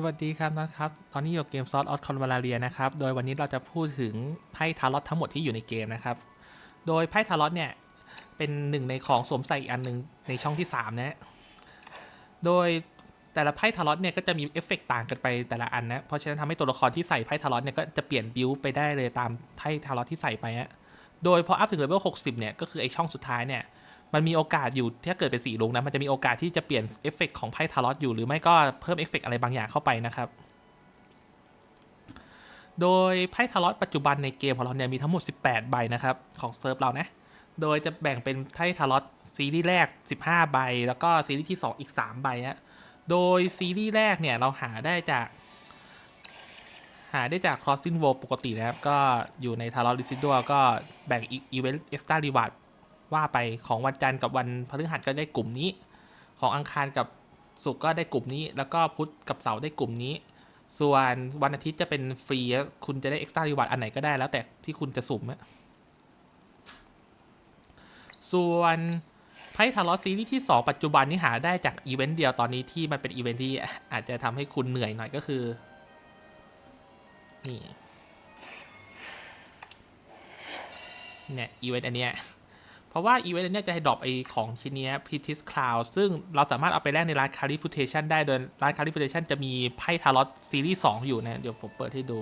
สวัสดีครับนะครับ ตอนนี้อยู่กเกมซอสออสคอนวาลาเรียนะครับ โดยวันนี้เราจะพูดถึงไพ่ทารอตทั้งหมดที่อยู่ในเกมนะครับ โดยไพ่ทารอตเนี่ย เป็นหนึ่งในของสวมใส่อีกอันหนึ่งในช่องที่ 3 นะ โดยแต่ละไพ่ทารอตเนี่ยก็จะมีเอฟเฟกต์ต่างกันไปแต่ละอันนะ เพราะฉะนั้นทำให้ตัวละครที่ใส่ไพ่ทารอตเนี่ยก็จะเปลี่ยนบิวไปได้เลยตามไพ่ทารอตที่ใส่ไปฮะ โดยพออัพถึงเลเวล60 เนี่ยก็คือไอช่องสุดท้ายเนี่ย มันมีโอกาสอยู่ถ้าเกิดเป็นสีลุงนะมันจะมีโอกาสที่จะเปลี่ยนเอฟเฟกต์ของไพ่ทารอตอยู่หรือไม่ก็เพิ่มเอฟเฟกต์อะไรบางอย่างเข้าไปนะครับ โดยไพ่ทารอตปัจจุบันในเกมของเราเนี่ยมีทั้งหมด 18 ใบนะครับของเซิร์ฟเรานะ โดยจะแบ่งเป็นไพ่ทารอตซีรีส์แรก 15 ใบ แล้วก็ซีรีส์ที่ 2 อีก 3 ใบฮะโดยซีรีส์แรกเนี่ยเราหาได้จาก หาได้จาก Crossing World ปกตินะครับ ก็อยู่ในทารอตลิซิด u วก็แบ่งอีเวนต์เอ็กซ์ตร้ารีวาร์ด ว่าไปของวันจันทร์กับวันพฤหัสก็ได้กลุ่มนี้ ของอังคารกับศุกร์ก็ได้กลุ่มนี้ แล้วก็พุธกับเสาร์ได้กลุ่มนี้ ส่วนวันอาทิตย์จะเป็นฟรีคุณจะได้เอ็กซ์ตร้ารีวาร์ดอันไหนก็ได้แล้วแต่ที่คุณจะสุ่มอะส่วนไพ่ทารอสซีรีส์ที่ 2 ปัจจุบันนี้หาได้จากอีเวนต์เดียวตอนนี้ที่มันเป็นอีเวนต์ที่อาจจะทำให้คุณเหนื่อยหน่อยก็คือ นี่เนี่ยอีเวนต์อันเนี้ย เพราะว่าอีเวนต์เนี่ยจะให้ดรอปไอของชิ้นนี้พิทิสคลาวซึ่งเราสามารถเอาไปแลกในร้านคาริพูเทชันได้ โดยร้านคาริพูเทชันจะมีไพ่ทารอตซีรีส์2อยู่นะ เดี๋ยวผมเปิดให้ดู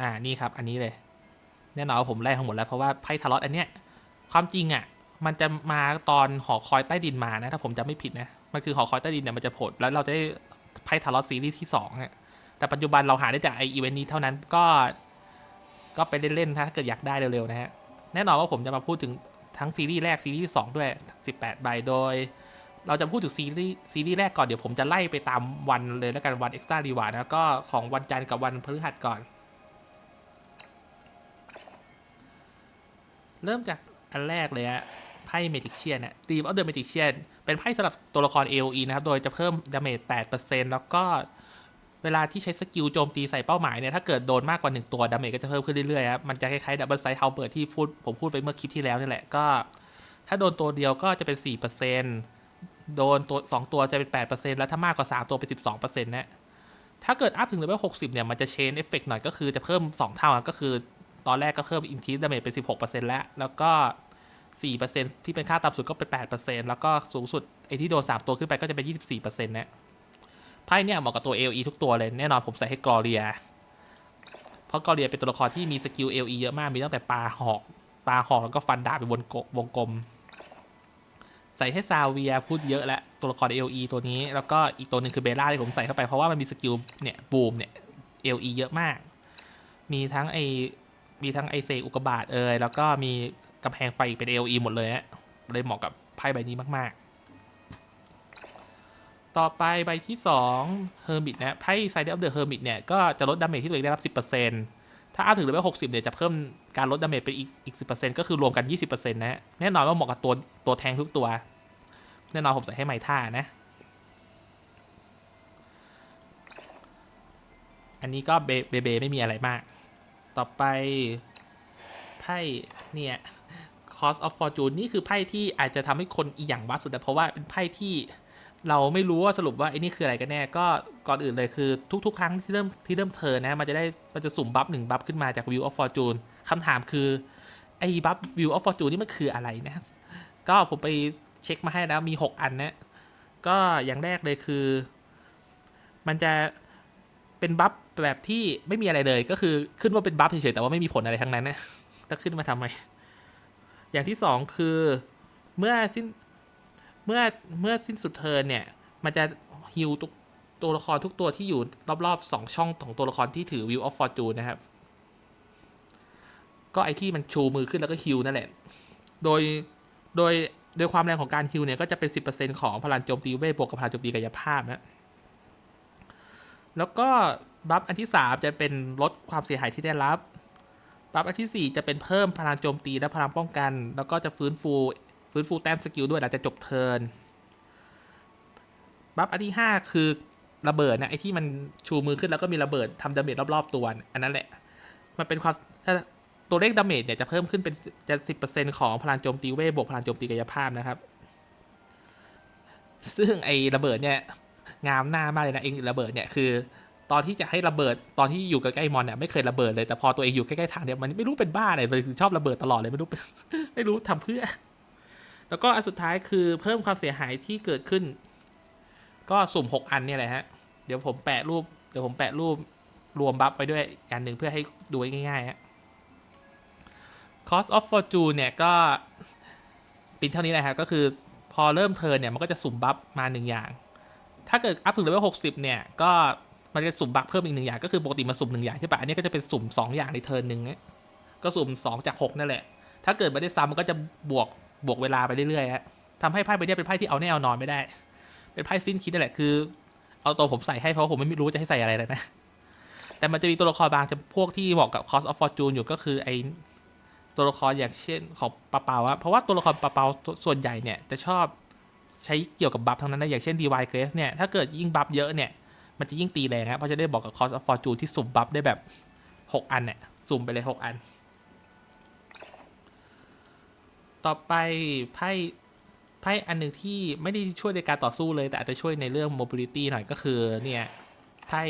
อ่า นี่ครับ อันนี้เลย แน่นอนผมแลกทั้งหมดแล้ว เพราะว่าไพ่ทารอตอันเนี้ย ความจริงอะ มันจะมาตอนหอคอยใต้ดินมานะ ถ้าผมจำไม่ผิดนะ มันคือหอคอยใต้ดินเนี่ย มันจะโผล่แล้วเราจะได้ ไพ่ทารอตซีรีส์ที่2เนี่ยแต่ปัจจุบันเราหาได้จากไออีเวนต์นี้เท่านั้นก็ ก็ไปเล่นๆถ้าเกิดอยากได้เร็วๆนะฮะ แน่นอนว่าผมจะมาพูดถึงทั้งซีรีส์แรกซีรีส์ที่สองด้วย 18 ใบโดย เราจะพูดถึงซีรีส์ซีรีส์แรกก่อนเดี๋ยวผมจะไล่ไปตามวันเลยแล้วกันวันเอ็กซ์ตร้ารีวาร์นะก็ของวันจันทร์กับวันพฤหัสก่อน เริ่มจากอันแรกเลยฮะ ไพ่เมจิกเชียนเนี่ยดีมออฟเดอะเมจิกเชียนเป็นไพ่สำหรับตัวละคร AOE นะครับ โดยจะเพิ่มดาเมจ8%แล้วก็เวลาที่ใช้สกิลโจมตีใส่เป้าหมายเนี่ย ถ้าเกิดโดนมากกว่า 1 ตัวดาเมจก็จะเพิ่มขึ้นเรื่อยๆครับมันจะคล้ายๆดับเบิลไซด์เฮาเบิร์ที่พูดผมพูดไปเมื่อคลิปที่แล้วนี่แหละก็ ถ้าโดนตัวเดียวก็จะเป็น 4%โดนตัว2ตัวจะเป็น 8%แล้วถ้ามากกว่า 3 ตัวเป็น 12%นะถ้าเกิดอัพถึงเลเวล60 เนี่ย มันจะเชนเอฟเฟกหน่อยก็คือจะเพิ่ม 2 เท่าอะก็คือตอนแรกก็เพิ่มอินทีดาเมจเป็น 16%แล้ว แล้วก็ 4%ที่เป็นค่าต่ำสุดก็เป็น 8%แล้วก็สูงสุดไอที่โดน 3 ตัวขึ้นไปก็จะเป็น 24%นะไพ่เนี่ยเหมาะกับตัว LE ทุกตัวเลย แน่นอนผมใส่ให้กรอเรีย เพราะกรอเรียเป็นตัวละครที่มีสกิล LE เยอะมาก มีตั้งแต่ปลาหอกปลาหอกแล้วก็ฟันดาบเป็นวงกลม ใส่ให้ซาเวียพูดเยอะแล้วตัวละคร LE ตัวนี้ แล้วก็อีกตัวหนึ่งคือเบล่าที่ผมใส่เข้าไปเพราะว่ามันมีสกิลเนี่ยบูมเนี่ย LE เยอะมาก มีทั้งไอมีทั้งไอเซอุกบาตเอยแล้วก็มี กำแพงไฟอีกเป็น AOE หมดเลยฮะเลยเหมาะกับไพ่ใบนี้มากๆ ต่อไปใบที่2 Hermit นะไพ่ Side of the Hermit เนี่ย ก็จะลดดาเมจที่ตัวเองได้รับ 10%ถ้าอัพถึงเลเวล60 เนี่ย จะเพิ่มการลดดาเมจเป็นอีกอีก 10%ก็คือรวมกัน 20%นะฮะแน่นอนว่าเหมาะกับตัวตัวแทงทุกตัว แน่นอนผมใส่ให้ไมท่านะอันนี้ก็เบเบไม่มีอะไรมาก ต่อไปไพ่เนี่ย Cost of Fortune นี่คือไพ่ที่อาจจะทำให้คนอีหยังวัดสุดแต่เพราะว่าเป็นไพ่ที่เราไม่รู้ว่าสรุปว่าไอ้นี่คืออะไรกันแน่ ก็ก่อนอื่นเลยคือทุกๆ ครั้งที่เริ่มที่เริ่มเทิร์นนะ มันจะได้มันจะสุ่มบัฟหนึ่งบัฟขึ้นมาจาก View of Fortune คำถามคือ ไอ้บัฟ View of Fortune นี่มันคืออะไรนะ ก็ผมไปเช็คมาให้แล้วมี 6 อันนะ ก็อย่างแรกเลยคือ มันจะเป็นบัฟแบบที่ไม่มีอะไรเลย ก็คือขึ้นว่าเป็นบัฟเฉยๆแต่ว่าไม่มีผลอะไรทั้งนั้นนะจะขึ้นมาทำไม อย่างที่สองคือเมื่อสิ้นเมื่อเมื่อสิ้นสุดเทิร์นเนี่ย มันจะฮิวทุกตัวละครทุกตัวที่อยู่รอบๆสองช่องของตัวละครที่ถือ View of Fortune นะครับ ก็ไอที่มันชูมือขึ้นแล้วก็ฮิวนั่นแหละ โดยโดยโดยความแรงของการฮิวเนี่ย ก็จะเป็น 10%ของพลังโจมตีเวทบวกกับพลังโจมตีกายภาพนะ แล้วก็บัฟอันที่ 3 จะเป็นลดความเสียหายที่ได้รับ บัฟอันที่ 4 จะเป็นเพิ่มพลังโจมตีและพลังป้องกัน แล้วก็จะฟื้นฟูฟื้นฟูแต้มสกิลด้วยหลังจากจบเทิร์นบัฟอันที่ 5 คือระเบิดนะไอที่มันชูมือขึ้นแล้วก็มีระเบิดทำดาเมจรอบๆตัวอันนั้นแหละ มันเป็นความถ้าตัวเลขดาเมจเนี่ยจะเพิ่มขึ้นเป็นจะสิบเปอร์เซ็นต์ของพลังโจมตีเวทบวกพลังโจมตีกายภาพนะครับ ซึ่งไอ้ระเบิดเนี่ยงามหน้ามากเลยนะเองระเบิดเนี่ยคือ ตอนที่จะให้ระเบิดตอนที่อยู่ใกล้ๆมอนเนี่ยไม่เคยระเบิดเลยแต่พอตัวเองอยู่ใกล้ๆทางเนี่ยมันไม่รู้เป็นบ้าอะไรเลยชอบระเบิดตลอดเลยไม่รู้เป็นไม่รู้ทำเพื่อ แล้วก็อันสุดท้ายคือเพิ่มความเสียหายที่เกิดขึ้น ก็สุ่มหกอันเนี่ยแหละฮะเดี๋ยวผมแปะรูปเดี๋ยวผมแปะรูปรวมบัฟไปด้วยอันหนึ่งเพื่อให้ดูง่ายๆฮะ cost of fortune เนี่ยก็เป็นเท่านี้แหละครับก็คือพอเริ่มเทิร์นเนี่ยมันก็จะสุ่มบัฟมาหนึ่งอย่าง ถ้าเกิดอัพถึงเลเวลหกสิบเนี่ยก็ มันจะสุ่มบัฟเพิ่มอีกหนึ่งอย่างก็คือปกติมันสุ่มหนึ่งอย่างใช่ปะอันนี้ก็จะเป็นสุ่มสองอย่างในเทิร์นหนึ่งเนี่ยก็สุ่มสองจากหกนั่นแหละ ถ้าเกิดไม่ได้ซ้ำมันก็จะบวกบวกเวลาไปเรื่อยๆฮะทำให้ไพ่ใบนี้เป็นไพ่ที่เอาแน่เอานอนไม่ได้ เป็นไพ่สิ้นคิดนั่นแหละคือ เอาตัวผมใส่ให้เพราะผมไม่รู้จะให้ใส่อะไรเลยนะ แต่มันจะมีตัวละครบางจำพวกที่เหมาะกับ cost of fortune อยู่ก็คือไอตัวละครอย่างเช่นของปาเปาอะเพราะว่าตัวละครปาเปาส่วนใหญ่เนี่ยจะชอบใช้เกี่ยวกับบัฟทั้งนั้นนะอย่างเช่น divine grace เนี่ยถ้าเกิดยิ่งบัฟเยอะเนี่ย มันจะยิ่งตีแรงครับเพราะจะได้บอกกับ cost of fortune ที่สุ่มบัฟได้แบบ 6 อันเนี่ยสุ่มไปเลย 6 อัน ต่อไปไพ่ไพ่อันหนึ่งที่ไม่ได้ช่วยในการต่อสู้เลย แต่อาจจะช่วยในเรื่อง mobility หน่อยก็คือเนี่ยไพ่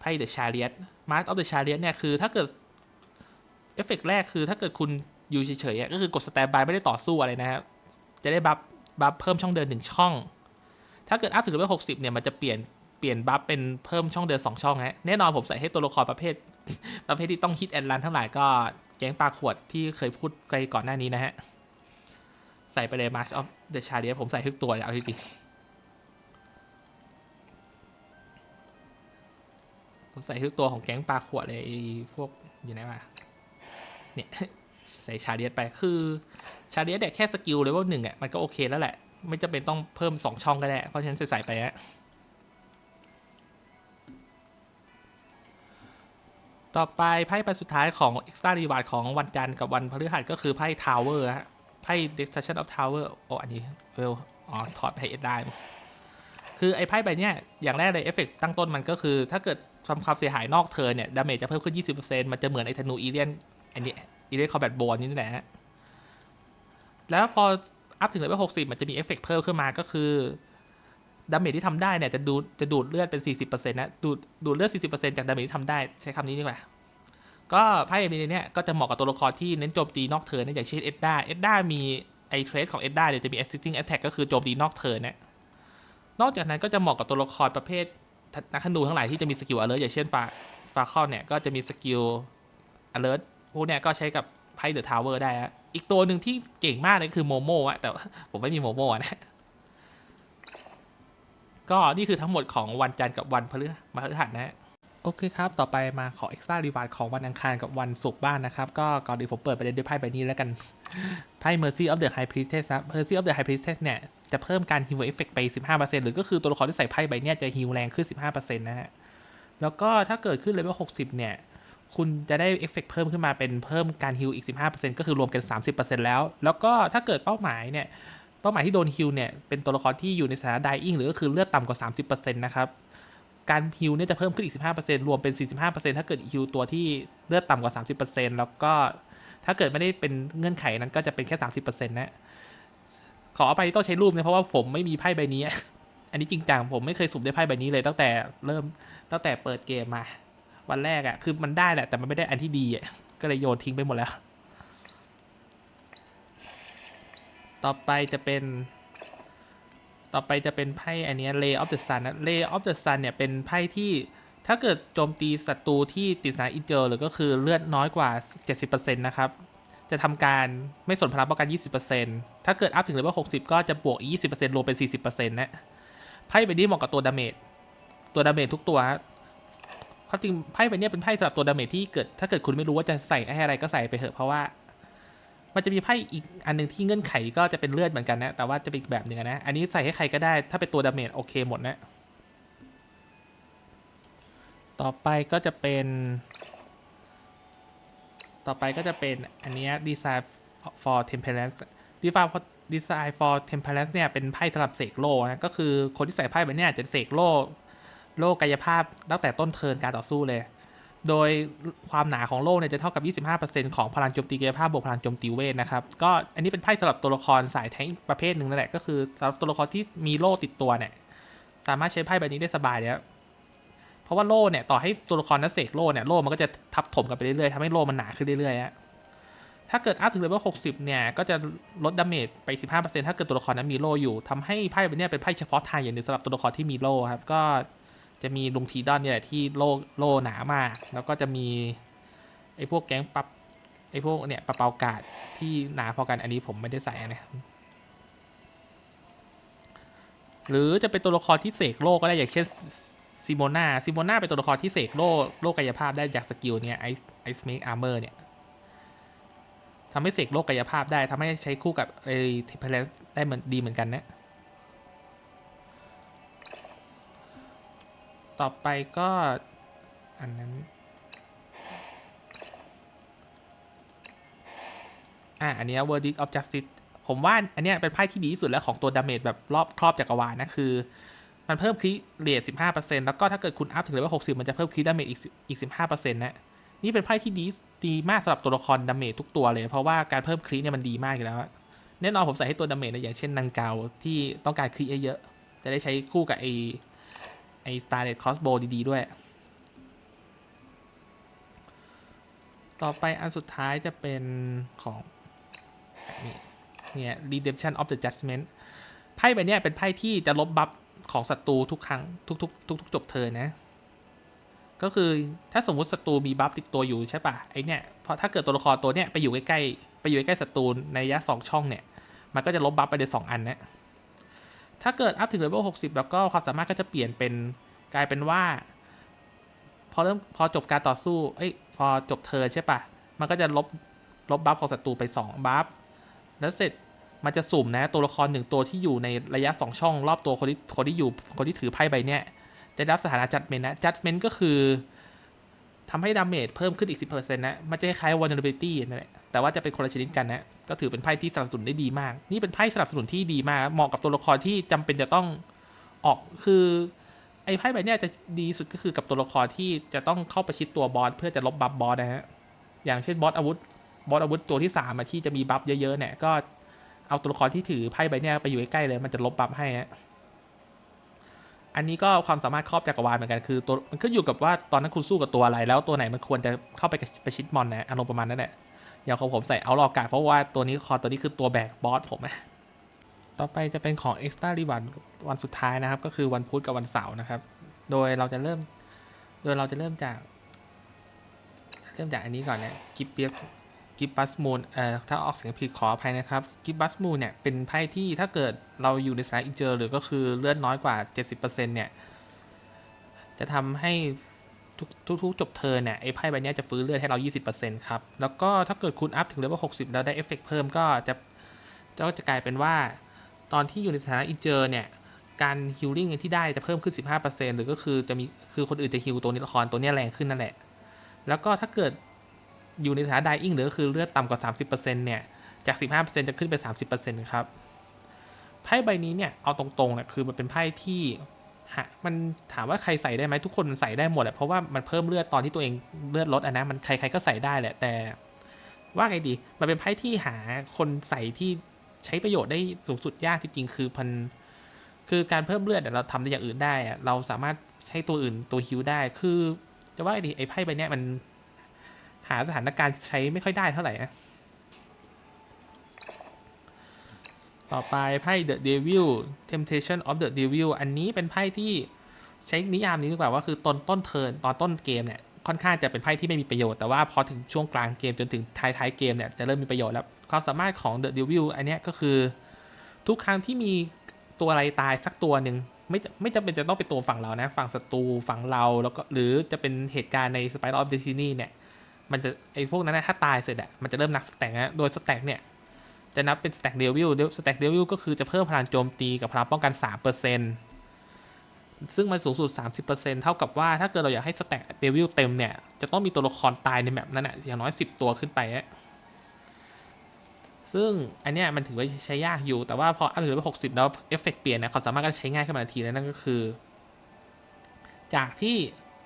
ไพ่ the chariot mark of the chariot เนี่ยคือถ้าเกิดเอฟเฟกต์แรกคือถ้าเกิดคุณอยู่เฉยๆก็คือกด stand by ไม่ได้ต่อสู้อะไรนะครับจะได้บัฟบัฟเพิ่มช่องเดินหนึ่งช่อง ถ้าเกิดอัพถึงเลเวลหกสิบเนี่ยมันจะเปลี่ยน เปลี่ยนบัฟเป็นเพิ่มช่องเดินสองช่องฮะแน่นอนผมใส่ให้ตัวละครประเภท ประเภทที่ต้องฮิตแอนด์รันทั้งหลายก็แก๊งปลาขวดที่เคยพูดไปก่อนหน้านี้นะฮะ ใส่ไปเลย March of the Chariot ผมใส่ทุกตัวเลยเอาจริงๆผมใส่ทุกตัวของแก๊งปลาขวดเลยพวกอยู่ไหนวะเนี่ยใส่ชาเดียสไปคือชาเดียสเนี่ยแค่สกิลเลเวลหนึ่งอะมันก็โอเคแล้วแหละ ไม่จำเป็นต้องเพิ่มสองช่องก็ได้ เพราะฉะนั้นใส่ไปฮะ ต่อไปไพ่ใบสุดท้ายของ Extra Reward ของวันจันทร์กับวันพฤหัสก็คือไพ่ Tower ฮะ ไพ่ Destruction of Tower โอ้อันนี้เวลอ๋อถอดให้เอ็ดได้ คือไอ้ไพ่ใบเนี้ยอย่างแรกเลยเอฟเฟกตั้งต้นมันก็คือ ถ้าเกิดทำความเสียหายนอกเทิร์นเนี่ย ดาเมจจะเพิ่มขึ้น 20%มันจะเหมือนไอ้ธนูอีเลียนอันนี้อีเลียนคอมแบทโบนนี่แหละฮะแล้วพออัพถึงเลเวล60 มันจะมีเอฟเฟกเพิ่มขึ้นมาก็คือ ดาเมจที่ทำได้เนี่ยจะดูดจะดูดเลือดเป็น 40%นะดูดดูดเลือด 40%จากดาเมจที่ทำได้ใช้คำนี้ดีกว่า ก็ไพ่ใบนี้เนี่ยก็จะเหมาะกับตัวละครที่เน้นโจมตีนอกเทิร์นนะอย่างเช่นเอ็ดด้าเอ็ดด้ามีไอเทรสของเอ็ดด้าเนี่ยจะมี assisting attack ก็คือโจมตีนอกเทิร์นนี่ยนอกจากนั้นก็จะเหมาะกับตัวละครประเภทนักธนูทั้งหลายที่จะมีสกิล alert อย่างเช่นฟาฟาคอนเนี่ยก็จะมีสกิล alert พวกเนี่ยก็ใช้กับไพ่เดอะทาวเวอร์ได้ อีกตัวหนึ่งที่เก่งมากเลยคือโมโมอะแต่ผมไม่มีโมโมอะนะ ก็นี่คือทั้งหมดของวันจันทร์กับวันพฤหัสนะฮะโอเคครับ ต่อไปมาขอ extra reward ของวันอังคารกับวันศุกร์บ้างนะครับ ก็ก่อนอื่นผมเปิดประเด็นด้วยไพ่ใบนี้แล้วกัน ไพ่ mercy of the high priestess ครับ mercy of the high priestess เนี่ย จะเพิ่มการ heal effect ไป 15%หรือก็คือตัวละครที่ใส่ไพ่ใบนี้จะ heal แรงขึ้น 15%นะฮะ แล้วก็ถ้าเกิดขึ้น level 60 เนี่ย คุณจะได้เอฟเฟกเพิ่มขึ้นมาเป็นเพิ่มการฮิลอีก 15%ก็คือรวมกัน 30%แล้ว แล้วก็ถ้าเกิดเป้าหมายเนี่ย เป้าหมายที่โดนฮิลเนี่ยเป็นตัวละครที่อยู่ในสถานะ dying หรือก็คือเลือดต่ำกว่า 30%นะครับการฮิลเนี่ยจะเพิ่มขึ้นอีก 15%รวมเป็น 45%ถ้าเกิดฮิลตัวที่เลือดต่ำกว่า 30%แล้วก็ถ้าเกิดไม่ได้เป็นเงื่อนไขนั้นก็จะเป็นแค่ 30%นะขอเอาไปต้องใช้รูปนะเพราะว่าผมไม่มีไพ่ใบนี้ อันนี้จริงจังผมไม่เคยสุ่มได้ไพ่ใบนี้เลยตั้งแต่เริ่มตั้งแต่เปิดเกมมา วันแรกอะ่ะคือมันได้แหละแต่มันไม่ได้อันที่ดีอะ่ะก็เลยโยนทิ้งไปหมดแล้ว ต่อไปจะเป็น ต่อไปจะเป็นไพ่อันนี้ย Lay of the Sun นะ Lay of the Sun เนี่ยเป็นไพ่ที่ถ้าเกิดโจมตีศัตรูที่ติดสานะอินเจอร์หรือก็คือเลือดน้อยกว่า 70%นะครับ จะทำการไม่สนพลังป้องกัน 20%ถ้าเกิดอัพถึงเลเวล60 ก็จะบวกอีก 20%รวมเป็น 40%นะไพ่ใบนี้เหมาะกับตัวดาเมจ ตัวดาเมจทุกตัวฮะเพราะจริงไพ่ใบนี้เป็นไพ่สำหรับตัวดาเมจที่เกิด ถ้าเกิดคุณไม่รู้ว่าจะใส่ให้อะไรก็ใส่ไปเถอะเพราะว่า มันจะมีไพ่อีกอันหนึ่งที่เงื่อนไขก็จะเป็นเลือดเหมือนกันนะ แต่ว่าจะเป็นอีกแบบหนึ่งนะ อันนี้ใส่ให้ใครก็ได้ ถ้าเป็นตัวดาเมจโอเคหมดนะ ต่อไปก็จะเป็น ต่อไปก็จะเป็นอันนี้ design for temperance design for design for temperance เนี่ยเป็นไพ่สำหรับเสกโลนะ ก็คือคนที่ใส่ไพ่แบบเนี้ยจะเสกโล โลกกายภาพตั้งแต่ต้นเทิร์นการต่อสู้เลย โดยความหนาของโล่เนี่ยจะเท่ากับ 25%ของพลังโจมตีกายภาพบวกพลังโจมตีเวทนะครับ ก็อันนี้เป็นไพ่สำหรับตัวละครสายแทงประเภทหนึ่งนั่นแหละ ก็คือสำหรับตัวละครที่มีโล่ติดตัวเนี่ย สามารถใช้ไพ่ใบนี้ได้สบายเลยครับเพราะว่าโล่เนี่ยต่อให้ตัวละครนั้นเสกโล่เนี่ยโล่มันก็จะทับถมกันไปเรื่อยๆทำให้โล่มันหนาขึ้นเรื่อยๆฮะถ้าเกิดอัพถึงเลเวล60 เนี่ย ก็จะลดดาเมจไป 15%ถ้าเกิดตัวละครนั้นมีโล่อยู่ทำให้ไพ่ใบนี้เป็นไพ่เฉพาะทางอย่างหนึ่งสำหรับตัวละครที่มีโล่ครับ ก็ จะมีลุงทีดอนเนี่ยแหละที่โล่โล่หนามาก แล้วก็จะมีไอ้พวกแก๊งปับไอ้พวกเนี่ยปะเปากาดที่หนาพอกันอันนี้ผมไม่ได้ใส่นะหรือจะเป็นตัวละครที่เสกโลกก็ได้อย่างเช่นซิโมนาซิโมนาเป็นตัวละครที่เสกโลกโลกกายภาพได้จากสกิลเนี่ยไอไอสเมกอาร์เมอร์เนี่ยทำให้เสกโลกกายภาพได้ทำให้ใช้คู่กับไอเทเพลสได้เหมือนดีเหมือนกันนะ ต่อไปก็ อันนั้นอะอันนี้ Verdict of Justice ผมว่าอันนี้เป็นไพ่ที่ดีที่สุดแล้วของตัวดาเมจแบบรอบครอบจักรวาลนะ คือ มันเพิ่มคลิเรท15%แล้วก็ถ้าเกิดคุณอัพถึงเลเวล60มันจะเพิ่มคลิดาเมจอีก10อีก15%นต์นะ นี่เป็นไพ่ที่ดีดีมากสำหรับตัวละครดาเมจทุกตัวเลย เพราะว่าการเพิ่มคลิเนี่ยมันดีมากอยู่แล้วแน่นอนผมใส่ให้ตัวดาเมจนะอย่างเช่นนางเกาที่ต้องการคลิเยอะๆจะได้ใช้คู่กับไอ ไอ Starlet Crossbow ดีๆด้วย ต่อไปอันสุดท้ายจะเป็นของนี่เนี่ย redemption of the judgment ไพ่ใบเนี้ยเป็นไพ่ที่จะลบบัฟของศัตรูทุกครั้งทุกๆทุกๆจบเทิร์นะ ก็คือถ้าสมมุติศัตรูมีบัฟติดตัวอยู่ใช่ปะไอเนี่ยเพอถ้าเกิดตัวละครตัวเนี้ยไปอยู่ใกล้ๆไปอยู่ใกล้ศัตรูในระยะสองช่องเนี่ย มันก็จะลบบัฟไปเลยสองอันนะ ถ้าเกิดอัพถึงเลเวลหกสิบแล้วก็ความสามารถก็จะเปลี่ยนเป็นกลายเป็นว่า พอเริ่มพอจบการต่อสู้ เอ้ย พอจบเทิร์ใช่ปะมันก็จะลบลบบัฟของศัตรูไปสองบัฟ แล้วเสร็จมันจะสุ่มนะตัวละครหนึ่งตัวที่อยู่ในระยะสองช่อง รอบตัวคนที่คนที่อยู่คนที่ถือไพ่ใบเนี้ยจะรับสถานะจัดเมนนะจัดเมนก็คือทำให้ดาเมจเพิ่มขึ้นอีก 10%นะ มันจะคล้ายๆ vulnerability นั่นแหละ แต่ว่าจะเป็นคนละชนิดกันนะก็ถือเป็นไพ่ที่สนับสนุนได้ดีมาก นี่เป็นไพ่สนับสนุนที่ดีมาก เหมาะกับตัวละครที่จำเป็นจะต้องออกคือไอ้ไพ่ใบนี้จะดีสุดก็คือกับตัวละครที่จะต้องเข้าประชิดตัวบอสเพื่อจะลบบัฟบอสนะฮะอย่างเช่นบอสอาวุธบอสอาวุธตัวที่สามที่จะมีบัฟเยอะๆเนี่ยก็เอาตัวละครที่ถือไพ่ใบนี้ไปอยู่ใกล้ๆเลย มันจะลบบัฟให้ฮะอันนี้ก็ความสามารถครอบจักรวาลเหมือนกันคือตัวมันก็อยู่กับว่าตอนนั้นคุณสู้กับตัวอะไร แล้วตัวไหนมันควรจะเข้าไปประชิดมอนนะอารมณ์ประมาณนั้นแหละ อย่างของผมใส่เอาลอกกาเพราะว่าตัวนี้คอตัวนี้คือตัวแบกบอสผมอะต่อไปจะเป็นของ Extra Reward วันสุดท้ายนะครับ ก็คือวันพุธกับวันเสาร์นะครับ โดยเราจะเริ่ม โดยเราจะเริ่มจาก เริ่มจากอันนี้ก่อนเนี่ยกิฟเปียสกิฟบัสมูนเอ่อถ้าออกเสียงผิดขออภัยนะครับกิฟบัสมูนเนี่ยเป็นไพ่ที่ถ้าเกิดเราอยู่ในสานอินเจอร์หรือก็คือเลือดน้อยกว่า 70%เนี่ย จะทำให้ ทุกทุกจบเทิร์นเนี่ยไอ้ไพ่ใบนี้จะฟื้นเลือดให้เรา 20%ครับ แล้วก็ถ้าเกิดคุณอัพถึงเลเวล60 แล้วได้เอฟเฟกต์เพิ่มก็จะก็จะกลายเป็นว่า ตอนที่อยู่ในสถานะอินเจอร์เนี่ย การฮิลลิ่งที่ได้จะเพิ่มขึ้น 15%หรือก็คือจะมีคือคนอื่นจะฮิลตัวนี้ละครตัวนี้แรงขึ้นนั่นแหละ แล้วก็ถ้าเกิดอยู่ในสถานะ dying หรือก็คือเลือดต่ำกว่า 30%เนี่ยจาก 15%จะขึ้นเป็น30%ครับไพ่ใบนี้เนี่ยเอาตรงๆเนี่ยคือมันเป็นไพ่ที่ มันถามว่าใครใส่ได้ไหมทุกคนใส่ได้หมดแหละเพราะว่ามันเพิ่มเลือดตอนที่ตัวเองเลือดลดอะนะมันใครๆก็ใส่ได้แหละแต่ ว่าไงดี มันเป็นไพ่ที่หาคนใส่ที่ใช้ประโยชน์ได้สูงสุดยากจริงๆคือพันคือการเพิ่มเลือดเราทำได้อย่างอื่นได้เราสามารถใช้ตัวอื่นตัวฮิวได้ คือ จะว่าไงดีไอ้ไพ่ใบเนี้ยมันหาสถานการณ์ใช้ไม่ค่อยได้เท่าไหร่นะ ต่อไปไพ่ The Devil Temptation of the Devil อันนี้เป็นไพ่ที่ใช้นิยามนี้ดีกว่าว่าคือตอนต้นเทิร์นตอนต้นเกมเนี่ยค่อนข้างจะเป็นไพ่ที่ไม่มีประโยชน์แต่ว่าพอถึงช่วงกลางเกมจนถึงท้ายท้ายเกมเนี่ยจะเริ่มมีประโยชน์แล้ว ความสามารถของ The Devil อันนี้ก็คือ ทุกครั้งที่มีตัวอะไรตายสักตัวหนึ่งไม่ไม่จำเป็นจะต้องเป็นตัวฝั่งเรานะ ฝั่งศัตรูฝั่งเราแล้วก็หรือจะเป็นเหตุการณ์ใน Spiral of Destiny เนี่ยมันจะไอ้พวกนั้นนะถ้าตายเสร็จอะมันจะเริ่มนับสแต็กนะโดยสแต็กเนี่ย จะนับเป็นสแต็กเดวิลสแต็กเดวิลก็คือจะเพิ่มพลังโจมตีกับพลังป้องกัน 3%ซึ่งมันสูงสุด 30%เท่ากับว่าถ้าเกิดเราอยากให้สแต็กเดวิลเต็มเนี่ย จะต้องมีตัวละครตายในแมปนั้นอะอย่างน้อย 10 ตัวขึ้นไป ซึ่งอันเนี้ยมันถือว่าใช้ยากอยู่ แต่ว่าพออัพถึงไป60 แล้วเอฟเฟกต์เปลี่ยนนี่ยเขาสามารถก็ใช้ง่ายขึ้นมาทันทีแล้วนั่นก็คือ จากที่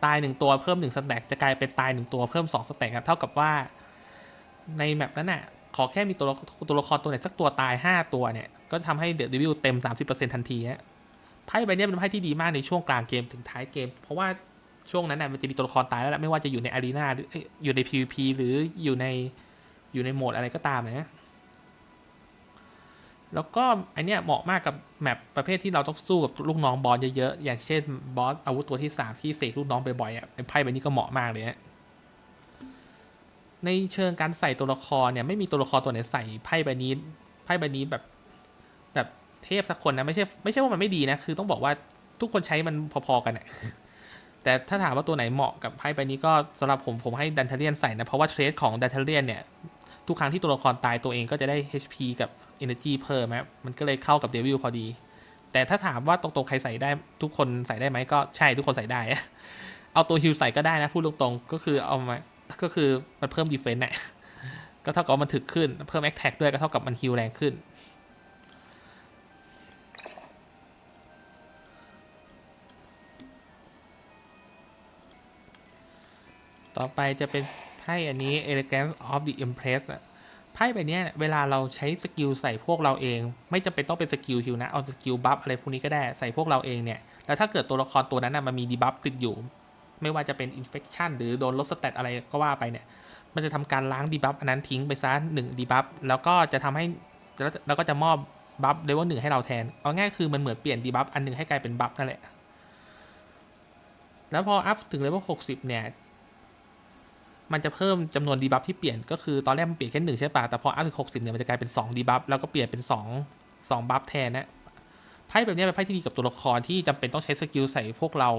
ตายหนึ่งตัวเพิ่มหนึ่งสแต็กจะกลายเป็นตายหนึ่งตัวเพิ่มสองสแต็กครับเท่ากับว่าในแมปนั้นน่ะ ขอแค่มีตัวตัวละครตัวไหนสักตัวตายห้าตัวเนี่ย ก็ทำให้เดอะดิวิลเต็ม 30%ทันทีฮะไพ่ใบนี้เป็นไพ่ที่ดีมากในช่วงกลางเกมถึงท้ายเกม เพราะว่าช่วงนั้นน่ะมันจะมีตัวละครตายแล้วแหละไม่ว่าจะอยู่ในอารีนาหรืออยู่ใน PVP หรืออยู่ในอยู่ในโหมดอะไรก็ตามนะแล้วก็อันเนี้ยเหมาะมากกับแมปประเภทที่เราต้องสู้กับลูกน้องบอสเยอะๆ อย่างเช่นบอสอาวุธตัวที่สามที่เสกลูกน้องบ่อยๆอะไอไพ่ใบนี้ก็เหมาะมากเลยฮะ ในเชิงการใส่ตัวละครเนี่ยไม่มีตัวละครตัวไหนใส่ไพ่ใบนี้ไพ่ใบนี้แบบแบบเทพสักคนนะไม่ใช่ไม่ใช่ว่ามันไม่ดีนะคือต้องบอกว่าทุกคนใช้มันพอๆกันอะแต่ถ้าถามว่าตัวไหนเหมาะกับไพ่ใบนี้ก็สำหรับผมผมให้ดันเทเลียนใส่นะเพราะว่าเทรดของดันเทเลียนเนี่ยทุกครั้งที่ตัวละครตายตัวเองก็จะได้ HP กับ Energy เพิ่มครับมันก็เลยเข้ากับเดวิลพอดี แต่ถ้าถามว่าตรงๆใครใส่ได้ทุกคนใส่ได้ไหมก็ใช่ทุกคนใส่ได้ เอาตัวฮิลใส่ก็ได้นะพูดตรงๆก็คือเอามา ก็คือมันเพิ่มดีเฟนต์น่ะก็เท่ากับมันถึกขึ้น เพิ่มแอคแท็กด้วยก็เท่ากับมันฮิลแรงขึ้น ต่อไปจะเป็นไพ่อันนี้ Elegance of the Empress อะไพ่ใบนี้เวลาเราใช้สกิลใส่พวกเราเอง ไม่จำเป็นต้องเป็นสกิลฮิวนะ เอาสกิลบัฟอะไรพวกนี้ก็ได้ใส่พวกเราเองเนี่ย แล้วถ้าเกิดตัวละครตัวนั้นนะมันมีดีบัฟติดอยู่ ไม่ว่าจะเป็น Infection หรือโดนลดสเตตอะไรก็ว่าไปเนี่ย มันจะทำการล้างดีบัฟอันนั้นทิ้งไปซะหนึ่งดีบัฟแล้วก็จะทำให้แล้วก็จะมอบบัฟเลเวลหนึ่งให้เราแทน เอาง่ายคือมันเหมือนเปลี่ยนดีบัฟอันหนึงให้กลายเป็นบัฟนั่นแหละ แล้วพออัพถึงเลเวลหกสิบเนี่ย มันจะเพิ่มจำนวนดีบัฟที่เปลี่ยนก็คือตอนแรกมันเปลี่ยนแค่หนึ่งใช่ปะแต่พออัพถึงหกสิบเนี่ยมันจะกลายเป็นสองดีบัฟแล้วก็เปลี่ยนเป็นสองสองบัฟแทนนะไพ่แบบนี้เป็นไพ่ที่ดีกับตัวละครที่จำเป็นต้องใช้สกิลใส่พวกเรา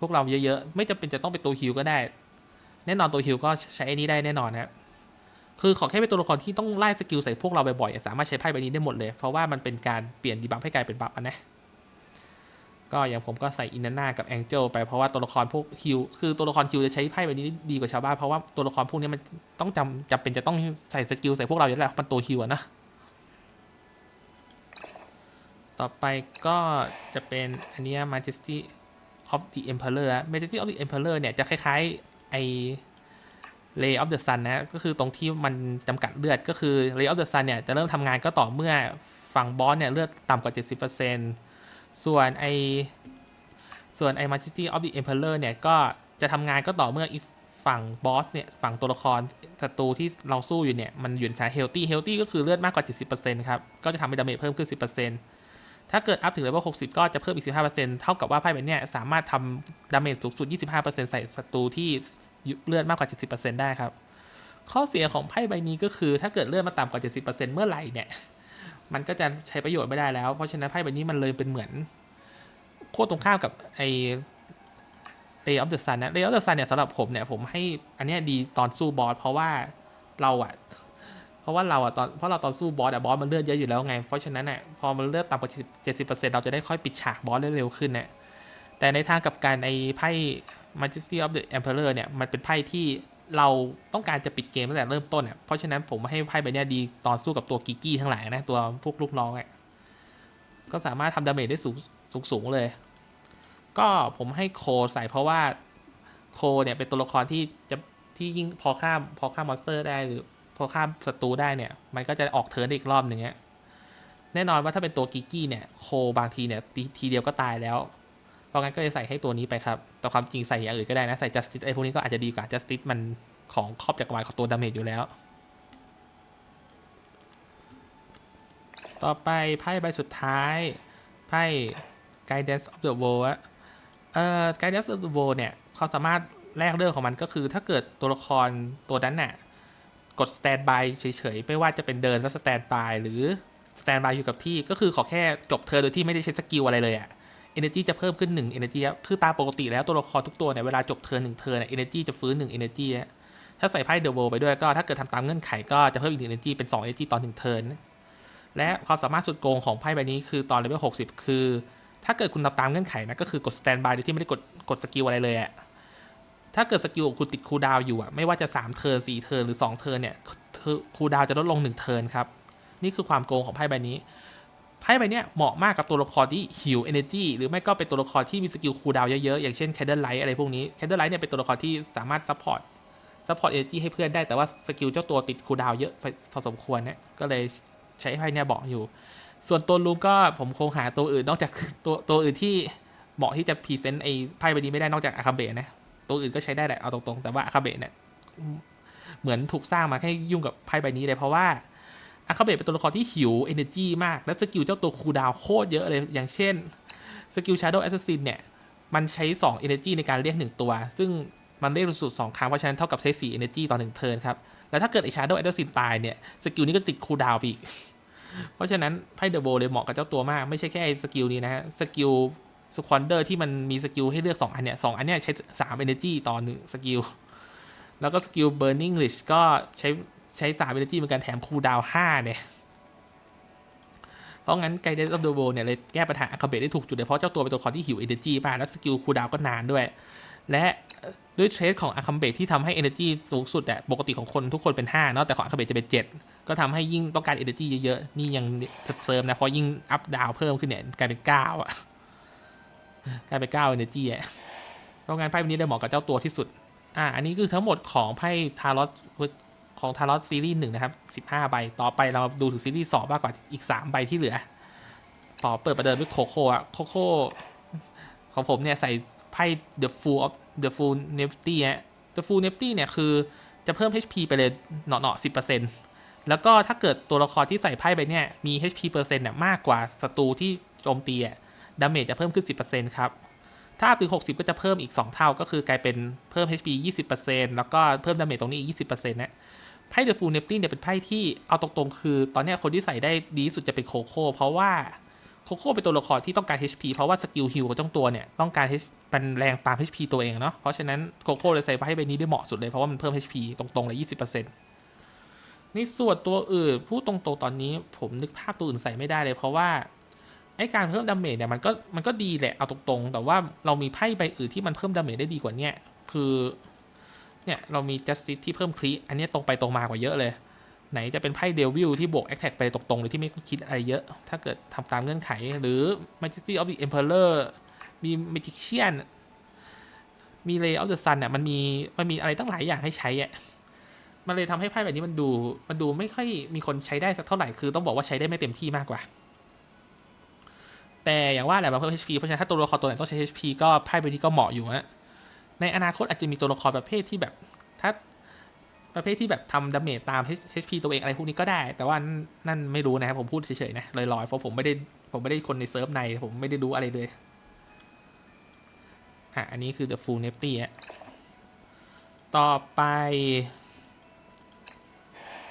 พวกเราเยอะๆ ไม่จำเป็นจะต้องเป็นตัวฮิลก็ได้ แน่นอนตัวฮิลก็ใช้ไอ้นี้ได้แน่นอนนะคือขอแค่เป็นตัวละครที่ต้องไล่สกิลใส่พวกเราบ่อยๆสามารถใช้ไพ่ใบนี้ได้หมดเลย เพราะว่ามันเป็นการเปลี่ยนดีบัฟให้กลายเป็นบัฟอะนะก็อย่างผมก็ใส่อินนาน่ากับแองเจิลไปเพราะว่าตัวละครพวกฮิลคือตัวละครฮิลจะใช้ไพ่ใบนี้ดีกว่าชาวบ้านเพราะว่าตัวละครพวกนี้มันต้องจำจำเป็นจะต้องใส่สกิลใส่พวกเราอยู่แล้วมันตัวฮิลนะต่อไปก็จะเป็นอันนี้ย Majesty of the Emperor อะ Majesty of the Emperor เนี่ยจะคล้ายๆไอ Ray of the Sun นะก็คือตรงที่มันจำกัดเลือดก็คือ Ray of the Sun เนี่ยจะเริ่มทำงานก็ต่อเมื่อฝั่งบอสเนี่ยเลือดต่ำกว่า 70%ส่วนไอส่วนไอ Majesty of the Emperor เนี่ยก็จะทำงานก็ต่อเมื่ออีกฝั่งบอสเนี่ยฝั่งตัวละครศัตรูที่เราสู้อยู่เนี่ยมันอยู่ในสานะ healthy healthy ก็คือเลือดมากกว่า 70%ครับก็จะทำให้ดาเมจเพิ่มขึ้น 10% ถ้าเกิดอัพถึงเลเวล60 ก็จะเพิ่มอีก 15%เท่ากับว่าไพ่ใบนี้สามารถทำดาเมจสูงสุด 25%ใส่ศัตรูที่เลือดมากกว่า 70%ได้ครับ ข้อเสียของไพ่ใบนี้ก็คือ ถ้าเกิดเลือดมาต่ำกว่า 70%เมื่อไหร่เนี่ย มันก็จะใช้ประโยชน์ไม่ได้แล้ว เพราะฉะนั้นไพ่ใบนี้มันเลยเป็นเหมือน โคตรตรงข้ามกับไอ Ray of the Sun นนะ Ray of the Sun เนี่ยสำหรับผมเนี่ยผมให้อันนี้ดีตอนสู้บอสเพราะว่าเราอะ เพราะว่าเราอะตอนเพราะเราตอนสู้บอสอะบอสมันเลือดเยอะอยู่แล้วไง เพราะฉะนั้นอะพอมันเลือดต่ำกว่าเจ็ดสิบเปอร์เซ็นต์เราจะได้ค่อยปิดฉากบอสได้เร็วขึ้นเนี่ยแต่ในทางกับการไอ้ไพ่ Majesty of the Emperor เนี่ยมันเป็นไพ่ที่เราต้องการจะปิดเกมตั้งแต่เริ่มต้นอะเพราะฉะนั้นผมให้ไพ่ใบเนี้ยดีตอนสู้กับตัวกิกกี้ทั้งหลายนะ ตัวพวกลูกน้องอะก็สามารถทำดาเมจได้สูงสูงสูงเลย ก็ผมให้โคใส่เพราะว่าโคเนี่ยเป็นตัวละครที่จะที่ยิ่งพอข้ามพอข้ามมอนสเตอร์ได้หรือ อข้ามศัตรูได้เนี่ย มันก็จะออกเทิร์นอีกรอบหนึ่งเนี้ยแน่นอนว่าถ้าเป็นตัวกิกกี้เนี่ยโคบางทีเนี่ยทีทีเดียวก็ตายแล้ว เพราะงั้นก็เลยใส่ให้ตัวนี้ไปครับ แต่ความจริงใส่อย่างอื่นก็ได้นะ ใส่ justice ไอ้พวกนี้ก็อาจจะดีกว่า justice มันของครอบจักรวาลของตัวดาเมจอยู่แล้ว ต่อไปไพ่ใบสุดท้าย ไพ่ guidance of the world อะเอ่อ guidance of the world เนี่ยความสามารถแรกเรื่องของมันก็คือถ้าเกิดตัวละครตัวนั้นน่ะ กด stand by เฉยๆ ไม่ว่าจะเป็นเดินแล้ว stand by หรือ stand by อยู่กับที่ก็คือขอแค่จบเธอโดยที่ไม่ได้ใช้สกิลอะไรเลยอะ energy จะเพิ่มขึ้น1 energy อะคือตามปกติแล้วตัวละครทุกตัวเนี่ยเวลาจบเทิร์นหนึ่งเทิร์นเนี่ย energy จะฟื้น1 energy อะถ้าใส่ไพ่ the world ไปด้วยก็ถ้าเกิดทำตามเงื่อนไขก็จะเพิ่มอีก1 energy เป็น2 energy ต่อ1เทิร์นและความสามารถสุดโกงของไพ่ใบนี้คือตอนเลเวล60 คือ ถ้าเกิดคุณทำตามเงื่อนไขนะก็คือกด stand by โดยที่ไม่ได้กดกดสกิลอะไรเลยอะ ถ้าเกิดสกิลของคุณติดคูดาวอยู่อะไม่ว่าจะ 3 เทิร์น4เทิร์นหรือ 2 เทิร์นเนี่ยคูดาวจะลดลง 1 เทิร์นครับ นี่คือความโกงของไพ่ใบนี้ ไพ่ใบนี้เหมาะมากกับตัวละครที่หิว energy หรือไม่ก็เป็นตัวละครที่มีสกิลคูดาวเยอะๆ อย่างเช่น Candle Light อะไรพวกนี้ Candle Light เนี่ยเป็นตัวละครที่สามารถ support support energy ให้เพื่อนได้แต่ว่าสกิลเจ้าตัวติดคูดาวเยอะพอสมควรเนี่ยก็เลยใช้ไพ่เนี่ยบอกอยู่ ส่วนตัวลุงก็ผมคงหาตัวอื่นนอกจากตัวตัวอื่นที่เหมาะที่จะพรีเซนต์ไอ้ไพ่ใบนี้ไม่ได้นอกจากอาคาเบะนะ ตัวอื่นก็ใช้ได้แหละเอาตรงๆ แต่ว่าอาคาเบะเนี่ยเหมือนถูกสร้างมาให้ยุ่งกับไพ่ใบนี้เลยเพราะว่าอาคาเบะเป็นตัวละครที่หิว energy มาก และสกิลเจ้าตัวคูดาวโคตรเยอะเลย อย่างเช่นสกิล Shadow Assassin เนี่ย มันใช้ 2 energy ในการเรียก 1 ตัว ซึ่งมันเรียกสุด2ครั้ง เพราะฉะนั้นเท่ากับใช้ 4 energy ต่อ1เทิร์นครับ แล้วถ้าเกิดไอ Shadow Assassin ตายเนี่ย สกิลนี้ก็ติดคูดาวอีก เพราะฉะนั้นไพ่เดอะโบเลยเหมาะกับเจ้าตัวมาก ไม่ใช่แค่ไอ้สกิลนี้นะฮะ สกิล สควอนเดอร์ที่มันมีสกิลให้เลือก 2 อันเนี่ยสองอันเนี้ยใช้ 3 energy ต่อหนึ่งสกิล แล้วก็สกิล burning Lich ก็ใช้ใช้3 energy เหมือนกันแถมคูลดาวน์5เนี่ย เพราะงั้นไกด์เดนออฟเดอะโบเนี่ยเลยแก้ปัญหาอาคาเบะได้ถูกจุดเลยเพราะเจ้าตัวเป็นตัวละครที่หิว energy มากแล้วสกิลคูลดาวน์ก็นานด้วย และด้วยเทรดของอาคัมเบะที่ทำให้ energy สูงสุดอะปกติของคนทุกคนเป็น5เนาะแต่ของอาคัมเบะจะเป็น 7 ก็ทำให้ยิ่งต้องการ energy เยอะๆ นี่ยังเสริมนะเพราะยิ่งอัพดาวเพิ่มขึ้นเนี่ยกลายเป็น 9 อะ กลายเป็น9 energy อะเพราะงั้นไพ่ใบนี้ได้เหมาะกับเจ้าตัวที่สุด อะอันนี้คือทั้งหมดของไพ่ทารอสของทารอสซีรีส์หนึ่งนะครับ15ใบ ต่อไปเราดูถึงซีรีส์สองมากกว่าอีก3ใบที่เหลือ ต่อเปิดประเดิมด้วยโคโค่อะโคโค่ของผมเนี่ยใส่ไพ่ The Full of The Full Nifty ฮะ The Full Nifty เนี่ยคือจะเพิ่ม HP ไปเลยเนาะๆ10%แล้วก็ถ้าเกิดตัวละครที่ใส่ไพ่ไปเนี่ยมี HP เปอร์เซ็นต์เนี่ยมากกว่าศัตรูที่โจมตีอะ ดาเมจจะเพิ่มขึ้น 10%ครับ ถ้าถึง 60 ก็จะเพิ่มอีก 2 เท่า ก็คือกลายเป็นเพิ่ม HP 20%แล้วก็เพิ่มดาเมจตรงนี้อีก 20%นะไพ่ The Full Nifty เนี่ยเป็นไพ่ที่เอาตรงๆ คือ ตอนนี้คนที่ใส่ได้ดีสุดจะเป็นโคโค่เพราะว่าโคโค่เป็นตัวละครที่ต้องการ HP เพราะว่าสกิลฮิลของเจ้าตัวเนี่ยต้องการ H เป็นแรงตาม HP ตัวเองเนาะเพราะฉะนั้นโคโค่เลยใส่ไพ่ใบนี้ได้เหมาะสุดเลยเพราะว่ามันเพิ่ม HP ตรงๆเลย20%นี่ส่วนตัวอื่นพูดตรงๆตอนนี้ผมนึกภาพตัวอื่นใส่ไม่ได้เลยเพราะว่า ไอการเพิ่มดาเมจเนี่ยมันก็มันก็ดีแหละเอาตรงๆ แต่ว่าเรามีไพ่ใบอื่นที่มันเพิ่มดาเมจได้ดีกว่าเนี้คือเนี่ยเรามี justice ที่เพิ่มคลีอันนี้ตรงไปตรงมากว่าเยอะเลย ไหนจะเป็นไพ่เดวิลที่บวก Attack ไปตรงๆเลยที่ไม่คิดอะไรเยอะ ถ้าเกิดทำตามเงื่อนไข หรือ Majesty of the Emperor มี Magician มี Ray of the Sun เนี่ยมันมีมันมีอะไรตั้งหลายอย่างให้ใช้อะมันเลยทำให้ไพ่แบบนี้มันดูมันดูไม่ค่อยมีคนใช้ได้สักเท่าไหร่คือต้องบอกว่าใช้ได้ไม่เต็มที่มากกว่า แต่อย่างว่าแหละมันเพิ่ม HP เพราะฉะนั้นถ้าตัวละครตัวไหนต้องใช้ HP ก็ไพ่ใบนี้ก็เหมาะอยู่ฮะในอนาคตอาจจะมีตัวละครประเภทที่แบบถ้าประเภทที่แบบทำดาเมจตาม HP ตัวเองอะไรพวกนี้ก็ได้ แต่ว่านั่นไม่รู้นะครับผมพูดเฉยๆนะลอยๆเพราะผมไม่ได้ผมไม่ได้คนในเซิร์ฟในผมไม่ได้รู้อะไรเลยอะอันนี้คือ The Full Nifty อะต่อไป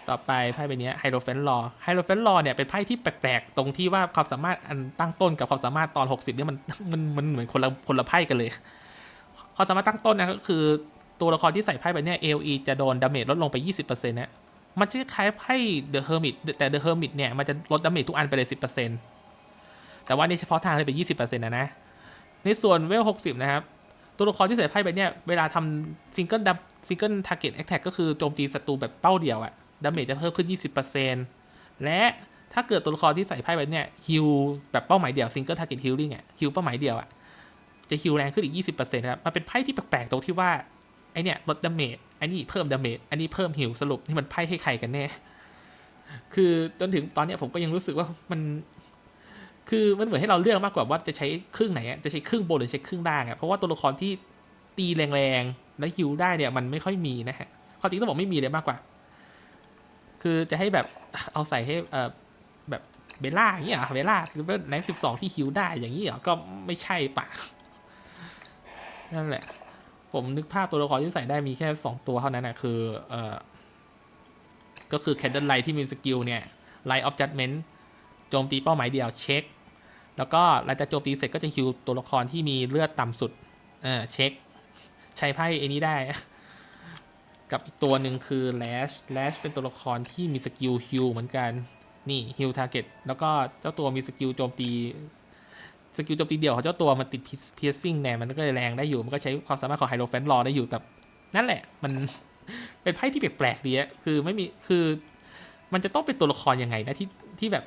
ต่อไปไพ่ใบนี้ไฮโ o เฟนลอไฮโ o เฟนลอเนี่ยเป็นไพ่ที่แปลกๆ ตรงที่ว่าความสามารถอันตั้งต้นกับความสามารถตอน 60เนี่ยมันมันมันเหมือนคนละคนละไพ่กันเลยความสามารถตั้งต้นนะก็คือตัวละครที่ใส่ไพ่แบบเนี้ย AOE จะโดนดาเมจลดลงไป 20%นะมันจะคล้ายไพ่ The Hermit แต่ The Hermit เนี่ยมันจะลดดาเมจทุกอันไปเลย 10%แต่ว่านี่เฉพาะทางเลยเป็น20%นะนะในส่วนเวล 60 นะครับตัวละครที่ใส่ไพ่แบบเนี้ยเวลาทำซิงเกิลดับซิงเกิลทาร์เก็ตแอคแท็กก็คือโจมตีศัตรูแบบเป้าเดียวอะ ดาเมจจะเพิ่มขึ้น 20%และถ้าเกิดตัวละครที่ใส่ไพ่แบบเนี้ยฮิลแบบเป้าหมายเดียวซิงเกิลทาร์เก็ตฮิลลิ่งอะฮิลเป้าหมายเดียวอะจะฮิลแรงขึ้นอีก 20%นะครับมันเป็นไพ่ที่แปลกๆตรงที่ว่าไอเนี่ยลดดาเมจอันนี้เพิ่มดาเมจอันนี้เพิ่มหิวสรุปนี่มันไพ่ให้ใครกันแน่คือจนถึงตอนเนี้ยผมก็ยังรู้สึกว่ามันคือมันเหมือนให้เราเลือกมากกว่าว่าจะใช้ครึ่งไหนจะใช้ครึ่งบนหรือใช้ครึ่งล่างอะเพราะว่าตัวละครที่ตีแรงๆและฮิวได้เนี่ยมันไม่ค่อยมีนะฮะข้อจริงต้องบอกไม่มีเลยมากกว่า คือจะให้แบบเอาใส่ให้เออแบบเบล่าอย่างเงี้ยเหรอเบล่าหรือว่าแรงสิบสองที่ฮิวได้อย่างนี้เหรอก็ไม่ใช่ปะนั่นแหละ ผมนึกภาพตัวละครที่ใส่ได้มีแค่2ตัวเท่านั้นนะคือเออก็คือ Candle Light ที่มีสกิลเนี่ย Light of Judgment โจมตีเป้าหมายเดียวเช็ค แล้วก็หลังจากโจมตีเสร็จก็จะฮิวตัวละครที่มีเลือดต่ำสุดเออเช็ค ใช้ไพ่ไอ้นี้ได้ กับอีกตัวหนึ่งคือ Lash Lash เป็นตัวละครที่มีสกิลฮิวเหมือนกัน นี่ฮิวทาร์เก็ตแล้วก็เจ้าตัวมีสกิลโจมตีสกิลโจมตีเดี่ยวของเจ้าตัวมันติด piercing เนี่ยมันก็เลยแรงได้อยู่ มันก็ใช้ความสามารถของไฮโ o แฟนรอได้อยู่แต่นั่นแหละ มันเป็นไพ่ที่แปลกๆดีอะคือไม่มีคือมันจะต้องเป็นตัวละครยังไงนะที่ที่แบบ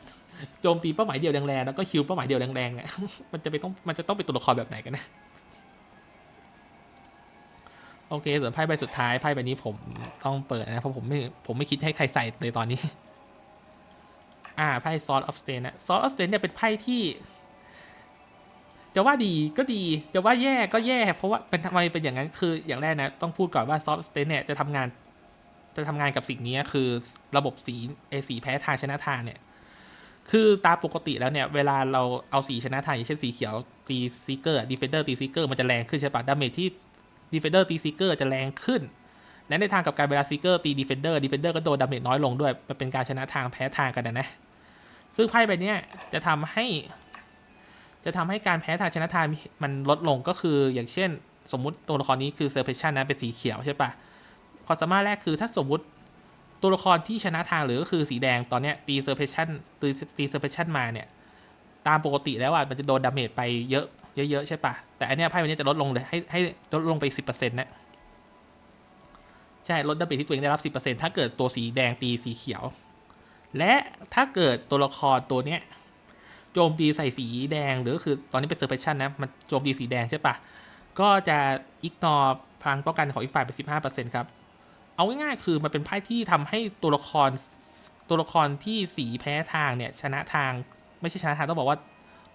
โจมตีเป้าหมายเดียวแรงๆแล้วก็คิวเป้าหมายเดียวแรงๆเนี่ยมันจะไปต้องมันจะต้องเป็นตัวละครแบบไหนกันนะ โอเค ส่วนไพ่ใบสุดท้ายไพ่ใบนี้ผมต้องเปิดนะ เพราะผมไม่ผมไม่คิดให้ใครใส่เลยตอนนี้ อ่าไพ่ซอสออฟสเตนนะซอสออฟสเตนเนี่ยเป็นไพ่ที่ จะว่าดีก็ดีจะว่าแย่ก็แย่ เพราะว่าเป็นทำไมเป็นอย่างนั้นคืออย่างแรกนะ ต้องพูดก่อนว่าซอสสเตนเนี่ยจะทำงาน จะทำงานกับสิ่งนี้คือระบบสีเอสีแพ้ทางชนะทางเนี่ย คือตามปกติแล้วเนี่ย เวลาเราเอาสีชนะทางอย่างเช่นสีเขียวตีซีเกอร์ดีเฟนเดอร์ตีซีเกอร์มันจะแรงขึ้นใช่ปะดาเมจที่ ดีเฟนเดอร์ตีซีเกอร์จะแรงขึ้น และในทางกับการเวลาซีเกอร์ตีดีเฟนเดอร์ดีเฟนเดอร์ก็โดนดาเมจน้อยลงด้วย มันเป็นการชนะทางแพ้ทางกันนะนะ ซึ่งไพ่ใบนี้จะทำให้ จะทำให้การแพ้ทางชนะทางมันลดลงก็คือ อย่างเช่น สมมุติตัวละครนี้คือเซอร์เพชันนะเป็นสีเขียวใช่ปะความสามารถแรกคือถ้าสมมุติตัวละครที่ชนะทางหรือก็คือสีแดงตอนเนี้ยตีเซอร์เพชันตีตีเซอร์เพชันมาเนี่ยตามปกติแล้วอะมันจะโดนดาเมจไปเยอะ เยอะๆใช่ปะแต่อันเนี้ยไพ่ใบนี้จะลดลงเลยให้ให้ลดลงไปสิบเปอร์เซ็นต์นะใช่ลดดาเมจที่ตัวเองได้รับสิบเปอร์เซ็นต์ถ้าเกิดตัวสีแดงตีสีเขียว และถ้าเกิดตัวละครตัวเนี้ยโจมตีใส่สีแดงหรือคือตอนนี้เป็นเซอร์เพชั่นนะมันโจมตีสีแดงใช่ปะก็จะอิกนอพลังป้องกันของอีกฝ่ายไปสิบห้าเปอร์เซ็นต์ครับเอาง่ายๆคือมันเป็นไพ่ที่ทำให้ตัวละครตัวละครที่สีแพ้ทางเนี่ยชนะทางไม่ใช่ชนะทางต้องบอกว่า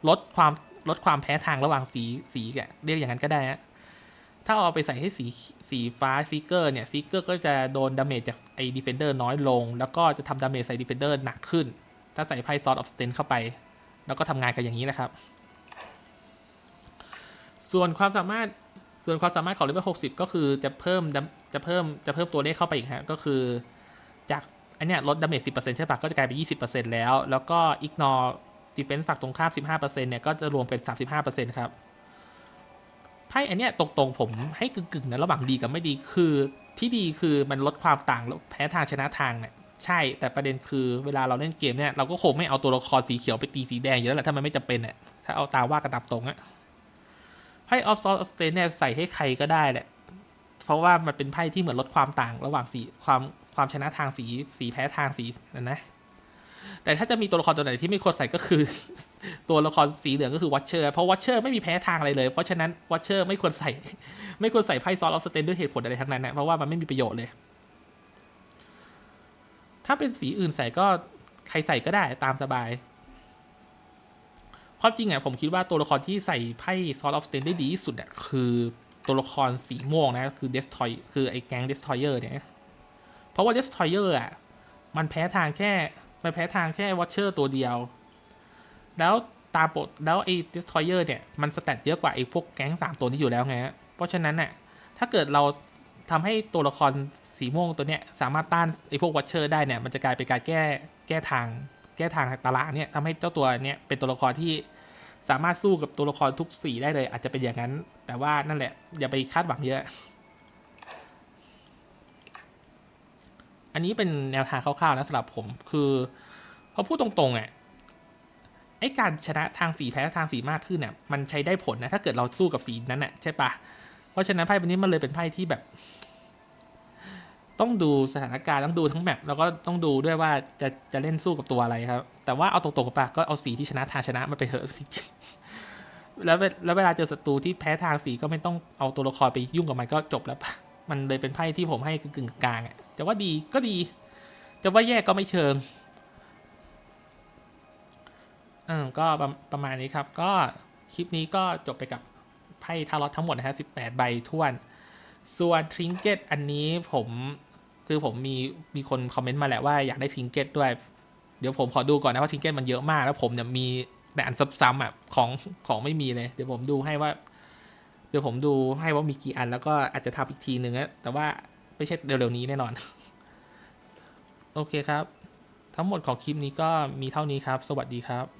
ลดความ ลดความแพ้ทางระหว่างสีสีแกเรียกอย่างนั้นก็ได้ฮะถ้าเอาไปใส่ให้สีสีฟ้าซีเกอร์เนี่ยซีเกอร์ก็จะโดนดาเมจจากไอ้ดีเฟนเดอร์น้อยลง แล้วก็จะทำดาเมจใส่ดีเฟนเดอร์หนักขึ้น ถ้าใส่ไพ่ซอสออฟสเตนเข้าไป แล้วก็ทำงานกันอย่างนี้นะครับ ส่วนความสามารถส่วนความสามารถของเลเวล60 ก็คือจะเพิ่มจะเพิ่มจะเพิ่มตัวเลขเข้าไปอีกฮะก็คือจากอันเนี้ยลดดาเมจ10%ใช่ปะก็จะกลายเป็น 20%แล้ว แล้วก็อิกนอ ignore defense ฝั่งตรงข้าม 15%เนี่ยก็จะรวมเป็น 35%ครับไพ่อันเนี้ยตรงๆผมให้กึ่งๆนะระหว่างดีกับไม่ดีคือที่ดีคือมันลดความต่างแพ้ทางชนะทางเนี่ยใช่แต่ประเด็นคือเวลาเราเล่นเกมเนี่ยเราก็คงไม่เอาตัวละครสีเขียวไปตีสีแดงอยู่แล้วแหละถ้ามันไม่จำเป็นอะถ้าเอาตาว่ากันตามตรงอะไพ่ออฟซอสเตนเนี่ยใส่ให้ใครก็ได้แหละเพราะว่ามันเป็นไพ่ที่เหมือนลดความต่างระหว่างสีความความชนะทางสีสีแพ้ทางสีนั่นนะ แต่ถ้าจะมีตัวละครตัวไหนที่ไม่ควรใส่ก็คือ ตัวละครสีเหลืองก็คือวัชเชอร์เพราะวัชเชอร์ไม่มีแพ้ทางอะไรเลย เพราะฉะนั้นวัชเชอร์ไม่ควรใส่ ไม่ควรใส่ไพ่ซอสออฟสเตนด้วยเหตุผลอะไรทั้งนั้นนะเพราะว่ามันไม่มีประโยชน์เลย ถ้าเป็นสีอื่นใส่ก็ใครใส่ก็ได้ตามสบายความจริงอะผมคิดว่าตัวละครที่ใส่ไพ่ซอสออฟสเตนได้ดีที่สุดอะคือตัวละครสีม่วงนะ คือเดสทอยคือไอ้แก๊งเดสทอยเออร์เนี่ย เพราะว่าเดสทอยเออร์อะมันแพ้ทางแค่ มันแพ้ทางแค่วอชเชอร์ตัวเดียว แล้วตาปกแล้วไอ้เดสทอยเออร์เนี่ย มันสแตทเยอะกว่าไอ้พวกแก๊งสามตัวนี้อยู่แล้วไงเพราะฉะนั้นน่ะถ้าเกิดเราทำให้ตัวละครสีม่วงตัวเนี้ยสามารถต้านไอ้พวกวอชเชอร์ได้เนี่ย มันจะกลายเป็นการแก้แก้ทาง แก้ทางตารางเนี่ยทำให้เจ้าตัวเนี้ยเป็นตัวละครที่สามารถสู้กับตัวละครทุกสีได้เลย อาจจะเป็นอย่างนั้น แต่ว่านั่นแหละอย่าไปคาดหวังเยอะ อันนี้เป็นแนวทางคร่าวๆนะสำหรับผม คือพอพูดตรงๆอะไอ้การชนะทางสีแพ้ทางสีมากขึ้นเนี่ยมันใช้ได้ผลนะถ้าเกิดเราสู้กับสีนั้นน่ะใช่ปะเพราะฉะนั้นไพ่ใบนี้มันเลยเป็นไพ่ที่แบบ ต้องดูสถานการณ์ต้องดูทั้งแมปแล้วก็ต้องดูด้วยว่าจะจะเล่นสู้กับตัวอะไรครับ แต่ว่าเอาตรงๆกับปะก็เอาสีที่ชนะทางชนะมาไปเถอะแล้วเวแล้วเวลาเจอศัตรูที่แพ้ทางสีก็ไม่ต้องเอาตัวละครไปยุ่งกับมันก็จบแล้วปะมันเลยเป็นไพ่ที่ผมให้กึ่งกลางอะ จะว่าดีก็ดี จะว่าแย่ก็ไม่เชิงอืมก็ประประมาณนี้ครับ ก็คลิปนี้ก็จบไปกับไพ่ทารอตทั้งหมดนะฮะ18ใบท้วน ส่วนทริงเก็ตอันนี้ผมคือผมมีมีคนคอมเมนต์มาแหละว่าอยากได้ทริงเก็ตด้วย เดี๋ยวผมขอดูก่อนนะว่าทริงเก็ตมันเยอะมาก แล้วผมเนี่ยมีแต่อันซ้ำๆอะของของไม่มีเลย เดี๋ยวผมดูให้ว่า เดี๋ยวผมดูให้ว่ามีกี่อันแล้วก็อาจจะทำอีกทีหนึ่งนะแต่ว่า ไม่ใช่เร็วๆนี้แน่นอน โอเคครับ ทั้งหมดของคลิปนี้ก็มีเท่านี้ครับ สวัสดีครับ